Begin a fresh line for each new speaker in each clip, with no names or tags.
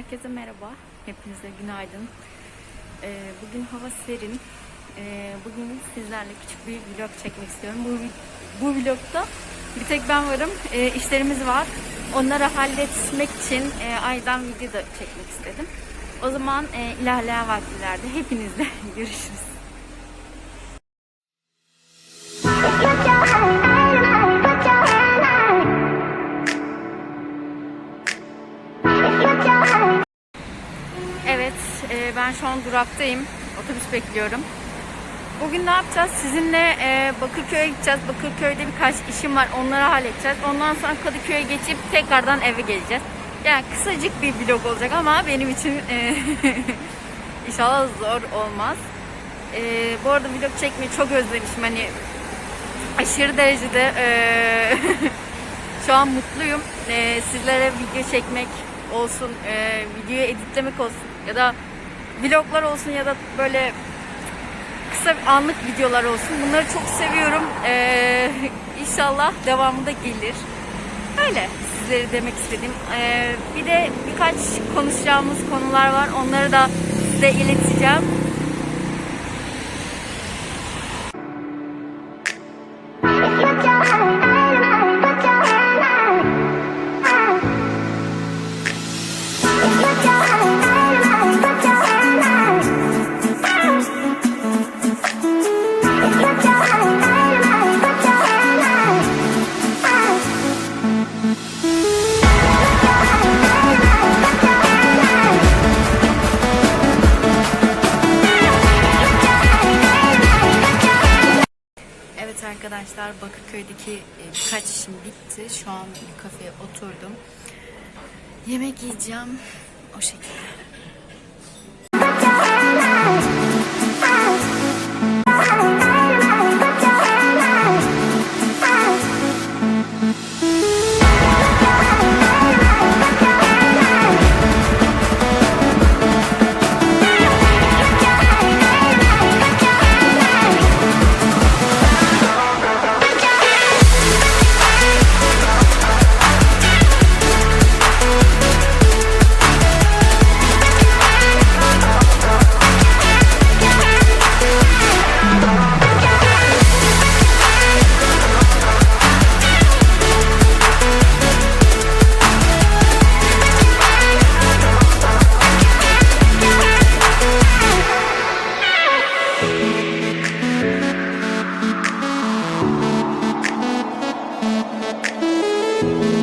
Herkese merhaba. Hepinize günaydın. Ee, bugün hava serin. Ee, bugün sizlerle küçük bir vlog çekmek istiyorum. Bu, bu vlogda bir tek ben varım. Ee, işlerimiz var. Onları halletmek için e, aydan video da çekmek istedim. O zaman e, ilerleyen vaktlerde hepinizle görüşürüz. Ben şu an duraktayım. Otobüs bekliyorum. Bugün ne yapacağız? Sizinle e, Bakırköy'e gideceğiz. Bakırköy'de birkaç işim var. Onları halledeceğiz. Ondan sonra Kadıköy'e geçip tekrardan eve geleceğiz. Yani kısacık bir vlog olacak ama benim için e, inşallah zor olmaz. E, bu arada vlog çekmeyi çok özlemişim. Hani aşırı derecede e, şu an mutluyum. Sizlere video çekmek olsun, videoyu editlemek olsun ya da vloglar olsun ya da böyle kısa anlık videolar olsun. Bunları çok seviyorum. E, inşallah devamı da gelir. Öyle sizlere demek istedim. E, bir de birkaç konuşacağımız konular var. Onları da size ileteceğim. Bakırköy'deki e, birkaç işim bitti. Şu an bir kafeye oturdum. Yemek yiyeceğim. O şekilde.
Thank you.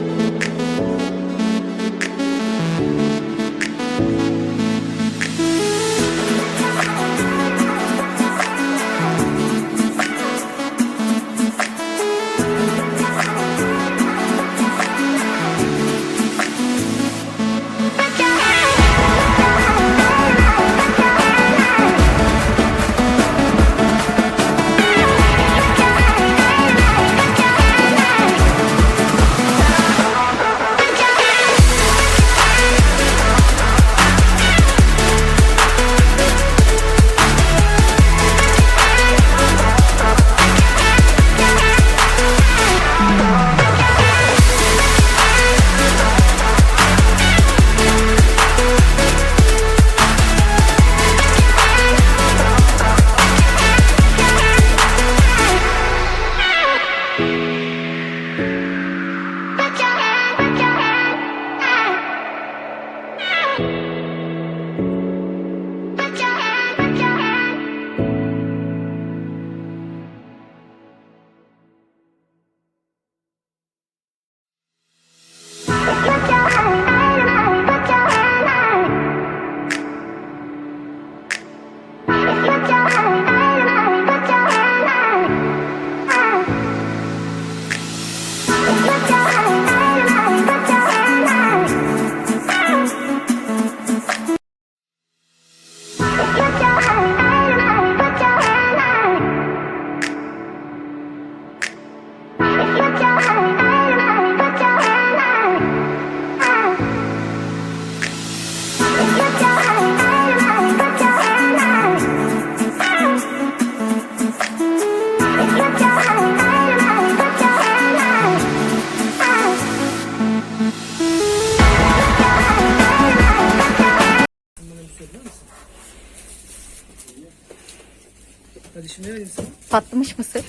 Ne vereyim sana?
Patlamış mısır.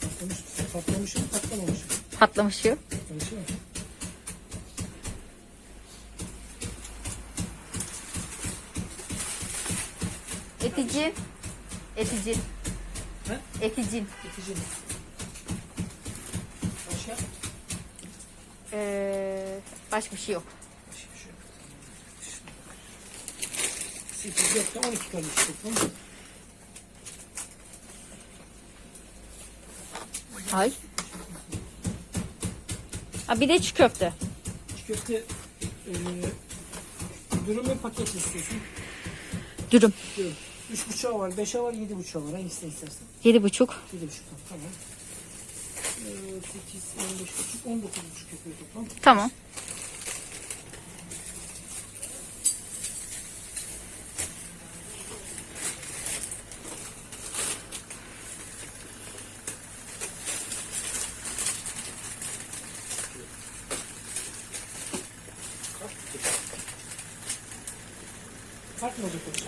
Patlamış, patlamış mı patlamamış mı?
Patlamış yok.
Şey mi?
Eticin. Eticin.
He?
Eticin.
Bitici mi? Başka?
Ee, başka bir şey yok.
Başka bir şey yok. 8, 4, 12 kalmış toplam.
Hay. Ha bir de çiğ köfte.
İki köfte e, dürüm ve paket istiyorsun?
Dürüm.
Dürüm. Üç buçuğa var, beşe var, yedi buçuğa var. Hangisini istersen?
Yedi buçuk.
Yedi buçuktan tamam. Ee, sekiz, on beş buçuk, on dokuz buçuk yapıyor toplam.
Tamam.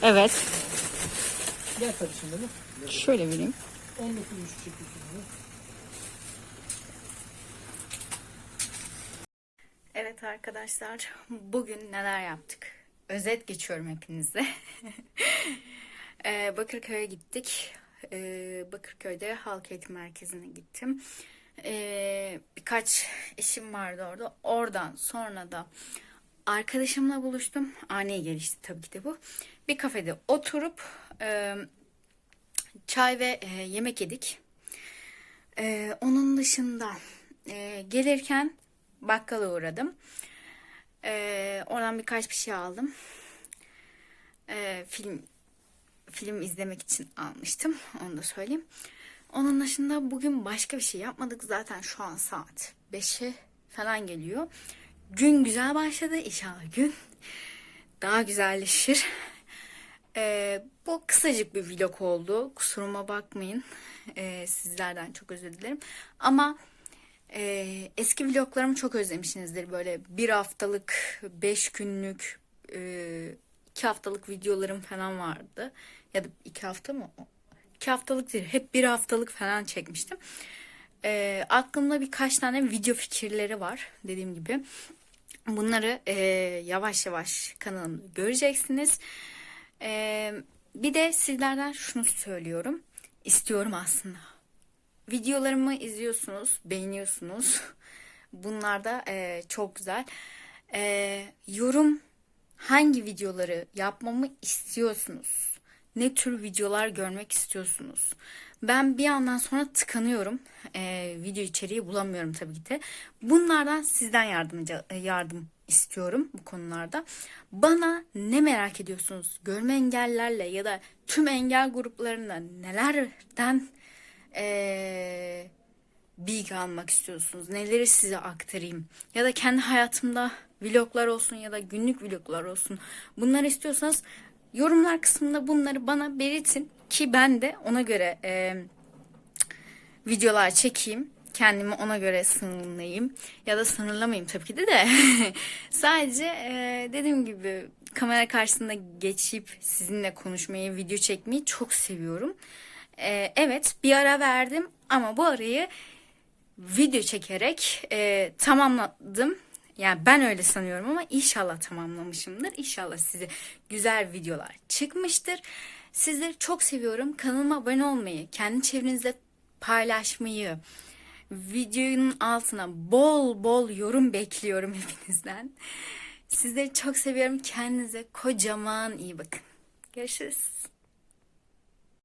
Evet.
Gel tabii şimdi mi?
Şöyle vereyim.
On dokuz buçuk çekiyorsun. bunu.
Evet arkadaşlar, bugün neler yaptık? Özet geçiyorum hepinize. Ee, Bakırköy'e gittik. Ee, Bakırköy'de halk eğitim merkezine gittim. Ee, birkaç işim vardı orada. Oradan sonra da arkadaşımla buluştum. Ani gelişti tabii ki de bu. Bir kafede oturup e, çay ve e, yemek yedik. Ee, onun dışında e, gelirken bakkala uğradım. Ee, oradan birkaç bir şey aldım. Ee, film film izlemek için almıştım. Onu da söyleyeyim. Onun dışında bugün başka bir şey yapmadık. Zaten şu an saat 5'e falan geliyor. Gün güzel başladı. İnşallah gün daha güzelleşir. Ee, bu kısacık bir vlog oldu. Kusuruma bakmayın. Ee, sizlerden çok özür dilerim. Ama e, eski vloglarımı çok özlemişsinizdir. Böyle bir haftalık, beş günlük, e, iki haftalık videolarım falan vardı. Ya da iki hafta mı? İki haftalık değil. Hep bir haftalık falan çekmiştim. Ee, aklımda birkaç tane video fikirleri var. Dediğim gibi. Bunları e, yavaş yavaş kanalımda göreceksiniz. Ee, bir de sizlerden şunu söylüyorum. İstiyorum aslında. Videolarımı izliyorsunuz, beğeniyorsunuz. Bunlar da e, çok güzel. E, yorum hangi videoları yapmamı istiyorsunuz? Ne tür videolar görmek istiyorsunuz? Ben bir yandan sonra tıkanıyorum. E, video içeriği bulamıyorum tabii ki de. Bunlardan sizden yardımcı, yardım istiyorum bu konularda. Bana ne merak ediyorsunuz? Görme engellerle ya da tüm engel gruplarında nelerden eee bilgi almak istiyorsunuz? Neleri size aktarayım? Ya da kendi hayatımda vloglar olsun ya da günlük vloglar olsun. Bunları istiyorsanız yorumlar kısmında bunları bana belirtin ki ben de ona göre eee, videolar çekeyim. Kendimi ona göre sınırlayayım. Ya da sınırlamayayım tabii ki de de. Sadece eee, dediğim gibi kamera karşısında geçip sizinle konuşmayı, video çekmeyi çok seviyorum. Eee, evet bir ara verdim ama bu arayı video çekerek eee, tamamladım. Yani ben öyle sanıyorum ama inşallah tamamlamışımdır. İnşallah size güzel videolar çıkmıştır. Sizleri çok seviyorum. Kanalıma abone olmayı, kendi çevrenizde paylaşmayı, videonun altına bol bol yorum bekliyorum hepinizden. Sizleri çok seviyorum. Kendinize kocaman iyi bakın. Görüşürüz.